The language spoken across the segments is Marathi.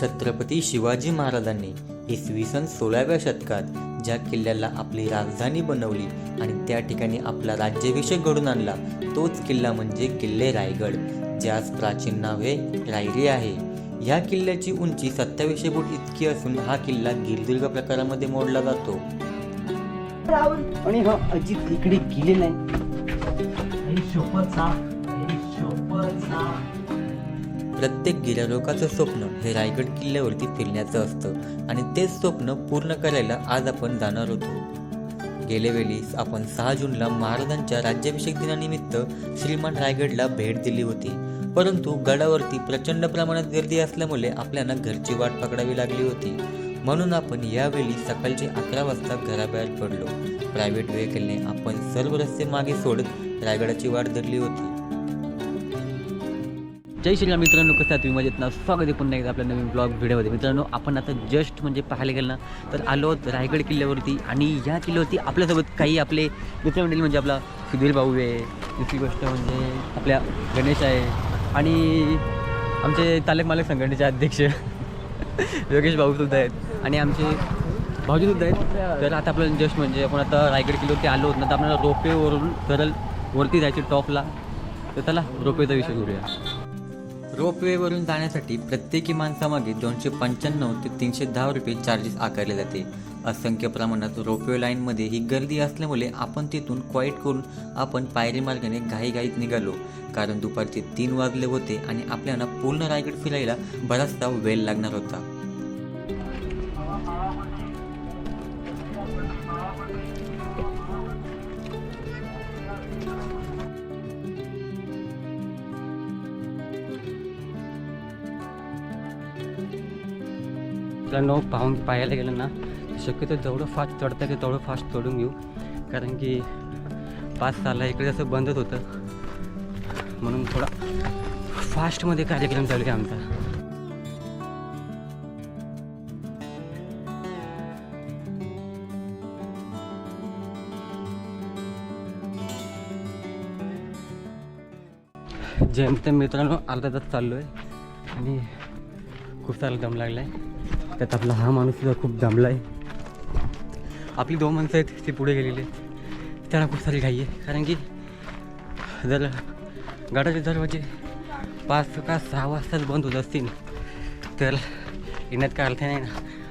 छत्रपती शिवाजी महाराजांनी इसवी सन सोळाव्या शतकात ज्या किल्ल्याला आपली राजधानी बनवली आणि त्या ठिकाणी आपला राज्याभिषेक घडून आणला तोच किल्ला म्हणजे किल्ले रायगड ज्यास प्राचीन नाव हे रायरी आहे. ह्या किल्ल्याची उंची सत्तावीसशे फूट इतकी असून हा किल्ला गिरदुर्ग प्रकारामध्ये मोडला जातो. आणि हा अजित इकडे गेले नाही. प्रत्येक गिर्यारोहकाचं स्वप्न हे रायगड किल्ल्यावरती फिरण्याचं असतं आणि तेच स्वप्न पूर्ण करायला आज आपण जाणार होतो. गेल्यावेळी आपण सहा जूनला महाराजांच्या राज्याभिषेक दिनानिमित्त श्रीमान रायगडला भेट दिली होती. परंतु गडावरती प्रचंड प्रमाणात गर्दी असल्यामुळे आपल्याला घरची वाट पकडावी लागली होती. म्हणून आपण यावेळी सकाळचे अकरा वाजता घराबाहेर पडलो. प्रायव्हेट व्हेकलने आपण सर्व रस्ते मागे सोडत रायगडाची वाट धरली होती. जय श्रीराम मित्रांनो कसं आहे तुम्ही मजेत ना. स्वागत आहे पुन्हा एकदा आपल्या नवीन ब्लॉग व्हिडिओमध्ये मित्रांनो आपण आता जस्ट म्हणजे पाहायला गेलं ना तर आलो रायगड किल्ल्यावरती आणि या किल्ल्यावरती आपल्यासोबत काही आपले मित्रमंडळी म्हणजे आपला सुधीर भाऊ आहे. दुसरी गोष्ट म्हणजे आपल्या गणेश आहे. आणि आमचे तालक मालक संघटनेचे अध्यक्ष योगेश भाऊसुद्धा आहेत. आणि आमचे भाऊजीसुद्धा आहेत. तर आता आपल्याला जस्ट म्हणजे आपण आता रायगड किल्ल्यावरती आलो होतो ना तर आपल्याला रोपेवरून सरळ वरती जायचे टॉपला. तर त्याला रोपेचा विषय करूया. रोपवेवरून जाण्यासाठी प्रत्येकी माणसामागे दोनशे पंच्याण्णव ते तीनशे दहा रुपये चार्जेस आकारले जाते. असंख्य प्रमाणात रोपवे लाईनमध्ये ही गर्दी असल्यामुळे आपण तिथून क्वाईट करून आपण पायरी मार्गाने घाईघाईत निघालो. कारण दुपारचे तीन वाजले होते आणि आपल्याला पूर्ण रायगड फिरायला बराचसा वेळ लागणार होता. मित्रांनो पाहून पाहायला गेलं ना शक्यतो जेवढं फास्ट चढता येतं तेवढं फास्ट चढून घेऊ. कारण की पाच साला इकडे असं बंदच होतं. म्हणून थोडा फास्टमध्ये कार्यक्रम चालू आहे आमचा. जेमतेम मित्रांनो अर्धा तास चाललो आहे आणि खूप सारा दम लागला आहे त्यात आपला हा माणूस सुद्धा खूप दमला आहे आपली दोन माणसं आहेत ती पुढे गेलेली आहेत. त्यांना खूप सारी घाई आहे. कारण की जर गाडाचे दरवाजे पाच का सहा वाजताच बंद होत असतील तर येण्यात काय अर्थ नाही ना.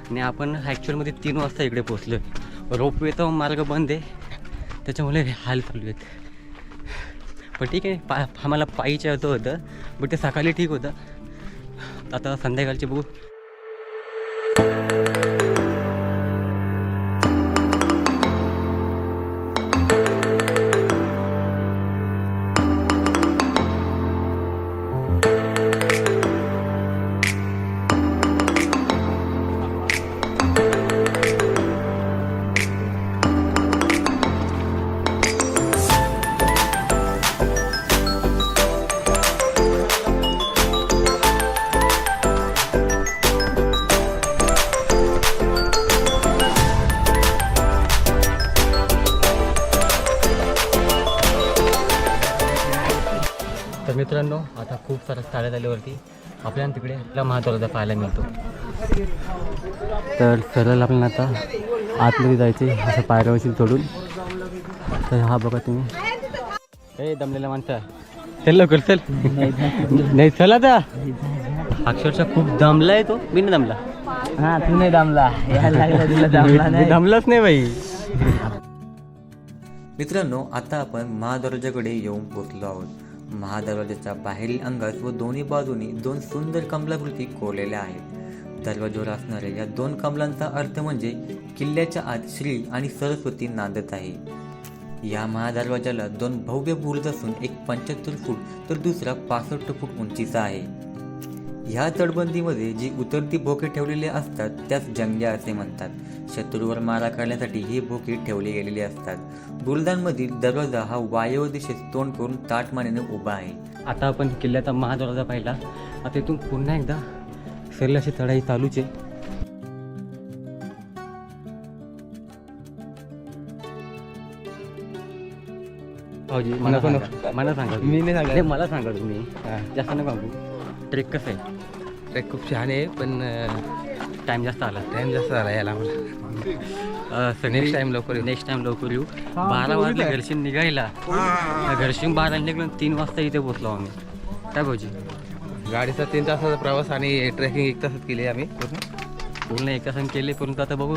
आणि आपण ॲक्च्युअलमध्ये तीन वाजता इकडे पोचलो आहे रोपवेचा मार्ग बंद आहे. त्याच्यामुळे हाल चालू आहेत. पण ठीक आहे पा आम्हाला पायीचं होतं होतं बट ते सकाळी ठीक होतं. आता संध्याकाळचे बघू. खूप सारं साड्या झाल्यावरती आपल्याला तिकडे आपला महादौराचा पाहायला मिळतो. तर सरळ आपल्याला आता आतमध्ये जायचे असं पायऱ्यावरती चढून. तर हा बघा तुम्ही. हे दमलेला माणसा चल लवकर चल. नाही चल आता. अक्षरशः खूप दमलाय तो. मी नाही दमला. हा तू नाही दमला. मी नाही. दमलाच नाही बाई. मित्रांनो आता आपण महादरवाजाकडे येऊन पोचलो आहोत. महादरवाजाच्या बाहेरील अंगास व दोन्ही बाजूनी दोन सुंदर कमलाकृती कोरलेल्या आहेत. दरवाजावर असणाऱ्या या दोन कमलांचा अर्थ म्हणजे किल्ल्याच्या आत श्री आणि सरस्वती नांदत आहे. या महादरवाजाला दोन भव्य बुरुज असून एक पंच्याहत्तर फूट तर दुसरा पासष्ट फूट उंचीचा आहे. ह्या तटबंदीमध्ये जी उतरती भोके ठेवलेले असतात त्यास जंग्या असे म्हणतात. शत्रूवर मारा करण्यासाठी ही भोके ठेवली गेलेली असतात. बुलदानमधील दरवाजा हा वायव्य दिशेस तोंड करून ताट मानेने उभा आहे. आता आपण किल्ल्याचा महादरवाजा पाहिला. आता इथून पुन्हा एकदा सरळ अशी चढाई चालूच आहे. भाऊजी मला सांगा. मला सांगा मी नाही सांगत. नाही, मला सांगा तुम्ही. जास्त नका सांगू ट्रेक कसं आहे? ट्रॅक खूप छान आहे पण टाईम जास्त आला. टाइम जास्त झाला याला मला नेक्स्ट time लवकर येऊ. नेक्स्ट टाइम लवकर येऊ. बारा वाजले घरशी निघायला. घरशी बारा निघलो तीन वाजता इथे पोचलो आम्ही. काय भाऊजी? गाडीचा तीन तासाचा प्रवास आणि ट्रेकिंग एक तासात केली आम्ही पूर्ण. पूर्ण एका संग केले परंतु आता बघू.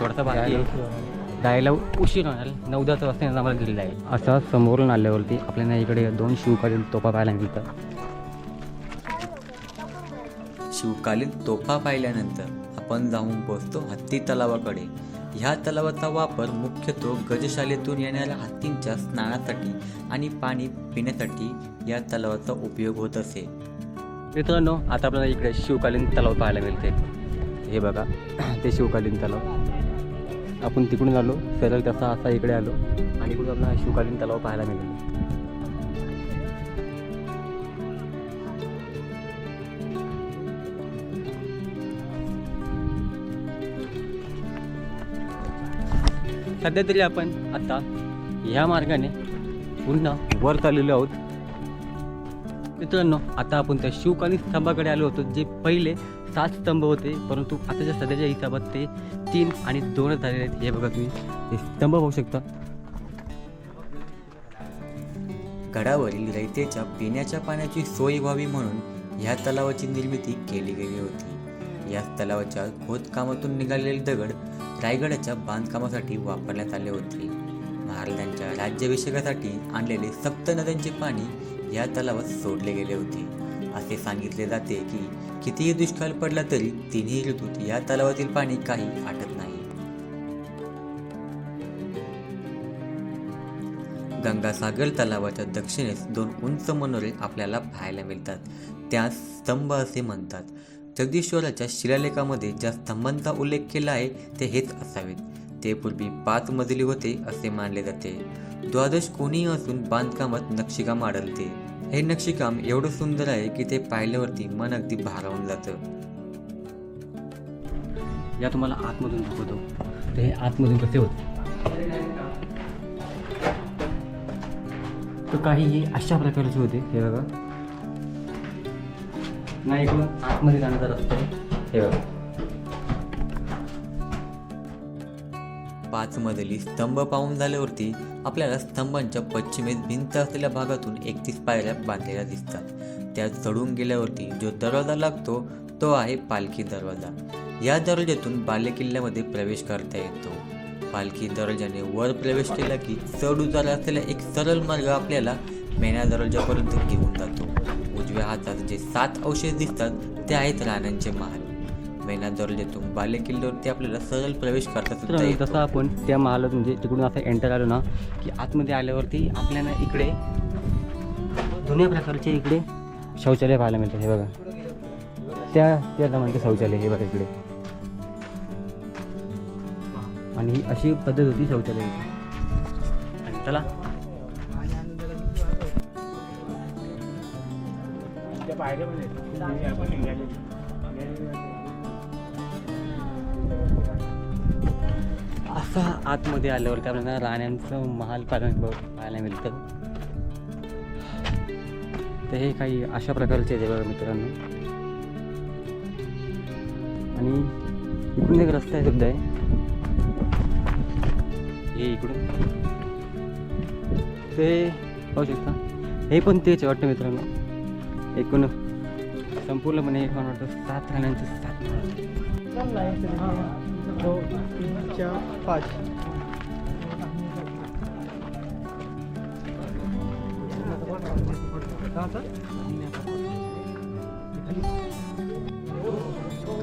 थोडासा बाकी आहे. जायला उशीर होणार. नऊ दहा वाजता आम्हाला घरी जाईल असा समोरून आल्यावरती आपल्याला इकडे दोन शिवकालीन तोपा पाहायला मिळतात. शिवकालीन तोफा पाहिल्यानंतर आपण जाऊन पोहोचतो हत्ती तलावाकडे. ह्या तलावाचा वापर मुख्यत्वे गजशालेतून येणाऱ्या हत्तींच्या स्नानासाठी आणि पाणी पिण्यासाठी या तलावाचा उपयोग होत असे. मित्रांनो आता आपल्याला इकडे शिवकालीन तलाव पाहायला मिळते. हे बघा ते शिवकालीन तलाव. आपण तिकडून आलो सरळ तसा असा इकडे आलो आणि इकडून आपल्याला शिवकालीन तलाव पाहायला मिळेल. सध्या तरी आपण आता या मार्गाने पुन्हा वर चाललेलो आहोत. मित्रांनो आता आपण त्या शिवकालीन स्तंभाकडे आलो होतो जे पहिले सात स्तंभ होते परंतु आताच्या सध्याच्या हिसाबात ते तीन आणि दोनच झालेले आहेत. हे बघा तुम्ही हे स्तंभ पाहू शकता. गडावरील रयतेच्या पिण्याच्या पाण्याची सोय व्हावी म्हणून ह्या तलावाची निर्मिती केली गेली होती. या तलावाच्या खोदकामातून निघालेले दगड रायगडाच्या बांधकामासाठी वापरण्यात आले होते. महाराजांच्या राज्याभिषेकासाठी आणलेले सप्त नद्यांचे पाणी या तलावात सोडले गेले होते. असे सांगितले जाते की कितीही दुष्काळ पडला तरी तिन्ही ऋतूत या तलावातील पाणी काही आटत नाही. गंगासागर तलावाच्या दक्षिणेस दोन उंच मनोरे आपल्याला पाहायला मिळतात. त्यास स्तंभ असे म्हणतात. जगदीश्वराच्या शिलालेखामध्ये ज्या स्तंभांचा उल्लेख केला आहे ते हेच असावेत. ते पूर्वी पाच मजली होते असे मानले जाते. द्वादश कोणीही असून बांधकामात नक्षीकाम आढळते. हे नक्षीकाम एवढं सुंदर आहे की ते पाहिल्यावरती मन अगदी भारावून जातं. या तुम्हाला आतमधून दाखवतो. तर हे आतमधून कसे होते? तर काही हे अशा प्रकारचे होते हे बघा. नाही इकडून आतमध्ये जाण्याचा रस्ता आहे हे बघा. पाच मजली स्तंभ पाहून झाल्यावरती आपल्याला स्तंभांच्या पश्चिमेस भिंत असलेल्या भागातून एकतीस पायऱ्या बांधलेल्या दिसतात. त्या चढून गेल्यावरती जो दरवाजा लागतो तो आहे पालखी दरवाजा. या दरवाज्यातून बालेकिल्ल्यामध्ये प्रवेश करता येतो. पालखी दरवाजाने वर प्रवेश केला की चढ उतार असलेला एक सरळ मार्ग आपल्याला मेण्या दरवाजापर्यंत घेऊन जातो. उजव्या हातात जे सात अवशेष दिसतात ते आहेत राण्यांचे महाल. मेना दरवाजातून बालेकिल्ल्यावरती आपल्याला सरळ प्रवेश करता सुद्धा तर येतो. तसं आपण त्या महालात म्हणजे तिकडून असं एंटर आलो ना की आतमध्ये आल्यावरती आपल्याला इकडे जुन्या प्रकारचे इकडे शौचालय पाहायला मिळतात हे बघा. त्या त्या म्हणते शौचालय हे बघा इकडे. आणि ही अशी पद्धत होती शौचालयाची. आणि चला असा आतमध्ये आल्यावर काय आपल्याला राण्यांचं महाल पाहायला पाहायला मिळतं. तर हे काही अशा प्रकारचे आहे बघा मित्रांनो. आणि इकडून एक रस्ता आहे सुद्धा आहे. हे इकडून. ते पाहू शकता. हे पण तेच वाटतं मित्रांनो. एकूण संपूर्णपणे एक वाटतं सात राण्यांचं सात महाल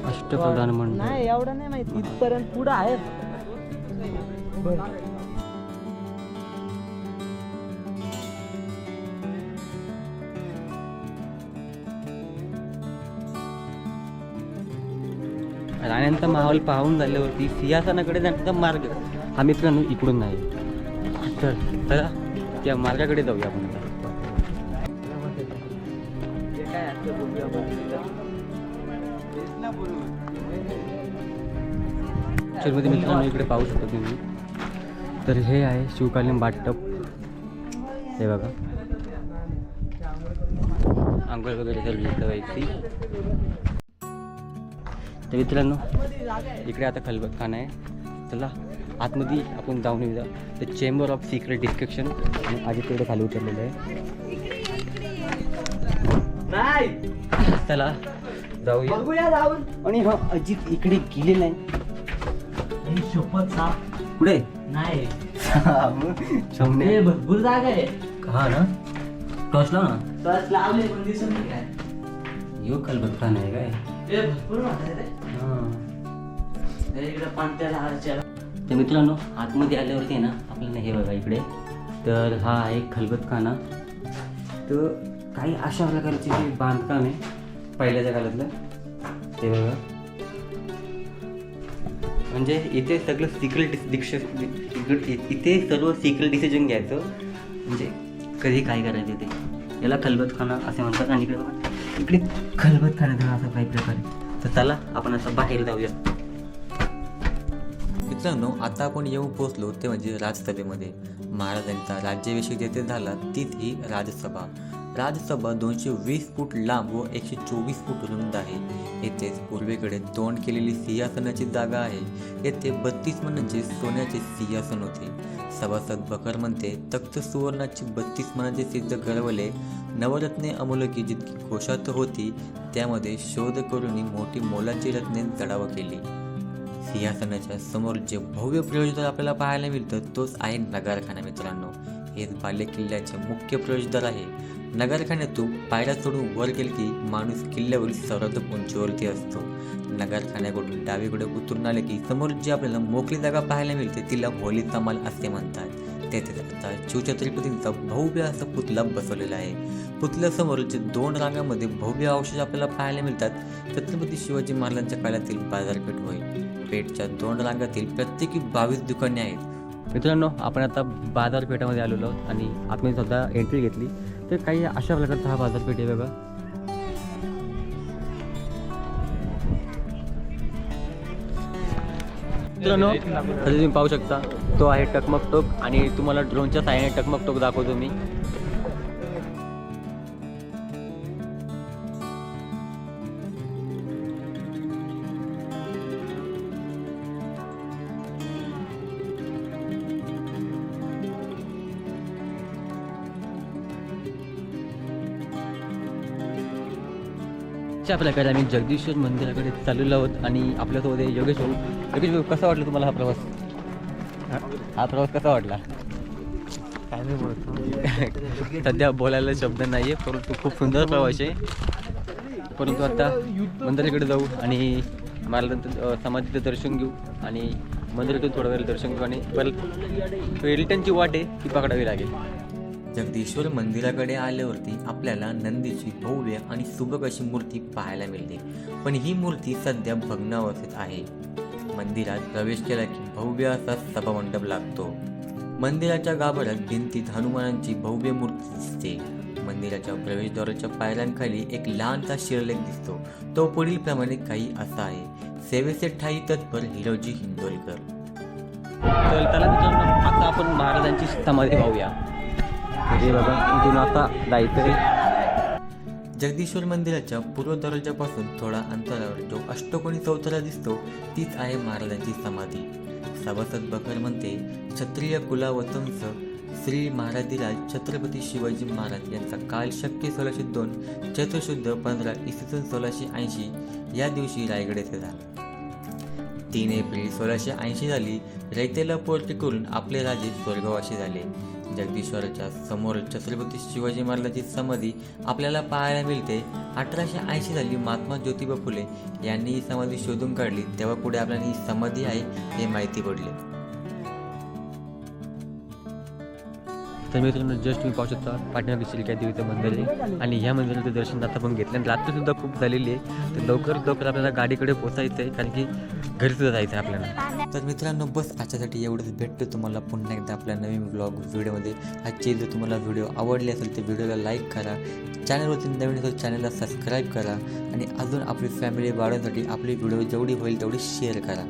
अष्टप्रधान मंडळ. नाही एवढं नाही माहिती. इथपर्यंत पुढं आहेत. राण्यांचा माहोल पाहून झाल्यावरती सिंहासनाकडे जाण्याचा मार्ग हा मित्रांनो इकडून नाही. तर चला त्या मार्गाकडे जाऊया आपण. आता. मित्रांनो इकडे पाहू शकतो तुम्ही. तर हे आहे शिवकालीन बाटप हे बघा. आंघोळ वगैरे सर्व इथं व्यक्ती तर मित्रांनो इकडे आता खलबतखाना आहे. चला आतमध्ये आपण जाऊन येऊया. The chamber of secret description आणि आधी तिकडे खाली उतरलेलं आहे. नाही! चला जाऊया. जाऊन. आणि हा अजित इकडे गेलेला आहे. ही शपथ साप. पुढे नाही. शमने भरपूर जागा आहे. हा ना? टॉस लाव ना. लावले पण दिसून नाही काय? यो खलबतखाना आहे काय? भरपूर वाटत इकडे पाणत्या झाडाच्या तर मित्रांनो आतमध्ये आल्यावरती आहे ना आपल्याला हे बघा इकडे. तर हा आहे खलबतखाना. तर काही अशा प्रकारचे जे बांधकाम आहे पहिल्याच्या काळातलं ते बघा. म्हणजे इथे सगळं सिक्रेट डिसिशन इथे सर्व सिक्रेट डिसिजन घ्यायचं. म्हणजे कधी काय करायचं ते. याला खलबतखाना असे म्हणतात. आणि इकडे इकडे खलबतखाना असा काही प्रकारे तर चला आपण असं बाहेर जाऊया. मित्रांनो आता आपण येऊन पोहोचलो ते म्हणजे राजसभेमध्ये महाराजांचा राज्याभिषेक जेथे झाला तीच ही राजसभा. राजसभा दोनशे वीस फूट लांब व एकशे चोवीस फूट रुंद आहे. येथेच पूर्वेकडे तोंड केलेली सिंहासनाची जागा आहे. येथे बत्तीस मनांचे सोन्याचे सिंहासन होते. सभासद बकर म्हणते तख्त सुवर्णाची बत्तीस मनाचे सिद्ध घडवले नवरत्ने अमोलकी जितकी कोशात होती त्यामध्ये शोध करून मोठी मोलाची रत्ने जडाव केली. सिंहासनाच्या समोर जे भव्य प्रवेशद्वार आपल्याला पाहायला मिळतं तोच आहे नगरखाना मित्रांनो. हेच बाले किल्ल्याचे मुख्य प्रवेशद्वार आहे. नगारखान्यातून पायऱ्या सोडून वर गेल की माणूस किल्ल्यावरील सर्वात उंचीवरती असतो. नगरखान्याकडून डावीकडे उतरून आले की समोर जी आपल्याला मोकळी जागा पाहायला मिळते तिला होलीचा माल असे म्हणतात. तेथे आता शिवछत्रपतींचा भव्य असा पुतळा बसवलेला आहे. पुतल्यासमोर जे दोन रांगामध्ये भव्य अवशेष आपल्याला पाहायला मिळतात छत्रपती शिवाजी महाराजांच्या काळातील बाजारपेठ होईल पेठच्या दोन रांगातील प्रत्येकी बावीस दुकाने आहेत. मित्रांनो आपण आता बाजारपेठामध्ये आलेलो आहोत आणि आपण स्वतः एंट्री घेतली. तर काही अशा प्रकारचा हा बाजारपेठ आहे बघा. मित्रांनो आता तुम्ही पाहू शकता तो आहे टकमक टोक आणि तुम्हाला ड्रोनच्या साहाय्याने टकमक टोक दाखवतो मी. अशा प्रकारे आम्ही जगदीश्वर मंदिराकडे चाललेलो आहोत आणि आपल्यासोबत योगेश भाऊ. योगेश भाऊ कसा वाटला तुम्हाला हा प्रवास? हा? प्रवास कसा वाटला? काय नाही बोलतो सध्या बोलायला शब्द नाही आहे परंतु खूप सुंदर प्रवास आहे. परंतु आता मंदिराकडे जाऊ आणि अ, समाधीचं दर्शन घेऊ आणि मंदिरातून थोडा वेळ दर्शन घेऊ आणि परत रिटर्नची वाट आहे ती पकडावी लागेल. जगदीश्वर मंदिराकडे आल्यावरती आपल्याला नंदीची भव्य आणि सुबक अशी मूर्ती पाहायला मिळते. पण ही मूर्ती सध्या भग्नावस्थेत आहे. मंदिरात प्रवेश केला की भव्य असा सभामंडप लागतो. मंदिराच्या गाभाऱ्यात भिंतीत हनुमानांची भव्य मूर्ती दिसते. मंदिराच्या प्रवेशद्वाराच्या पायऱ्यांखाली एक लहानसा शिरलेख दिसतो. तो पुढील प्रमाणे काही असा आहे. सेवेचे ठाई तत्पर हिरोजी हिंदोलकर. चलताना आता आपण महाराजांची समाधी पाहूया. हे बाबा इथून आता जायचं जगदीश्वर मंदिराच्या पूर्व दरवाजापासून थोडा अंतरावर जो अष्टकोनी चौथरा दिसतो तीच आहे महाराजांची समाधी. सभासद बकर म्हणते क्षत्रिय कुलावतंस श्री महाराजीराज छत्रपती शिवाजी महाराज यांचा काल शक्य सोळाशे दोन चैत्रशुद्ध पंधरा इसवी सन सोळाशे ऐंशी या दिवशी रायगड येथे झाला. तीन एप्रिल सोळाशे ऐंशी साली रैतेला पोर्टी करून आपले राजे स्वर्गवासी झाले. जगदीश्वराच्या समोर छत्रपती शिवाजी महाराजांची समाधी आपल्याला पाहायला मिळते. अठराशे ऐंशी साली महात्मा ज्योतिबा फुले यांनी ही समाधी शोधून काढली. तेव्हा पुढे आपल्याला ही समाधी आहे हे माहिती पडले. तर मित्रांनो जस्ट तुम्ही पाहू शकता पाटणा शिलक्या देवीचं मंदिर आहे. आणि ह्या मंदिराचं दर्शन आता पण घेतलं आणि रात्रीसुद्धा खूप झालेली आहे. तर लवकरात लवकर आपल्याला गाडीकडे पोचायचं आहे कारण की घरी सुद्धा जायचं आहे आपल्याला. तर मित्रांनो बस आजच्यासाठी एवढंच. भेटतो तुम्हाला पुन्हा एकदा आपल्या नवीन ब्लॉग व्हिडिओमध्ये आजची जर तुम्हाला व्हिडिओ आवडली असेल तर व्हिडिओला लाईक करा. चॅनलवरती नवीन असेल चॅनलला सबस्क्राईब करा. आणि अजून आपली फॅमिली वाढवण्यासाठी आपली व्हिडिओ जेवढी होईल तेवढी शेअर करा.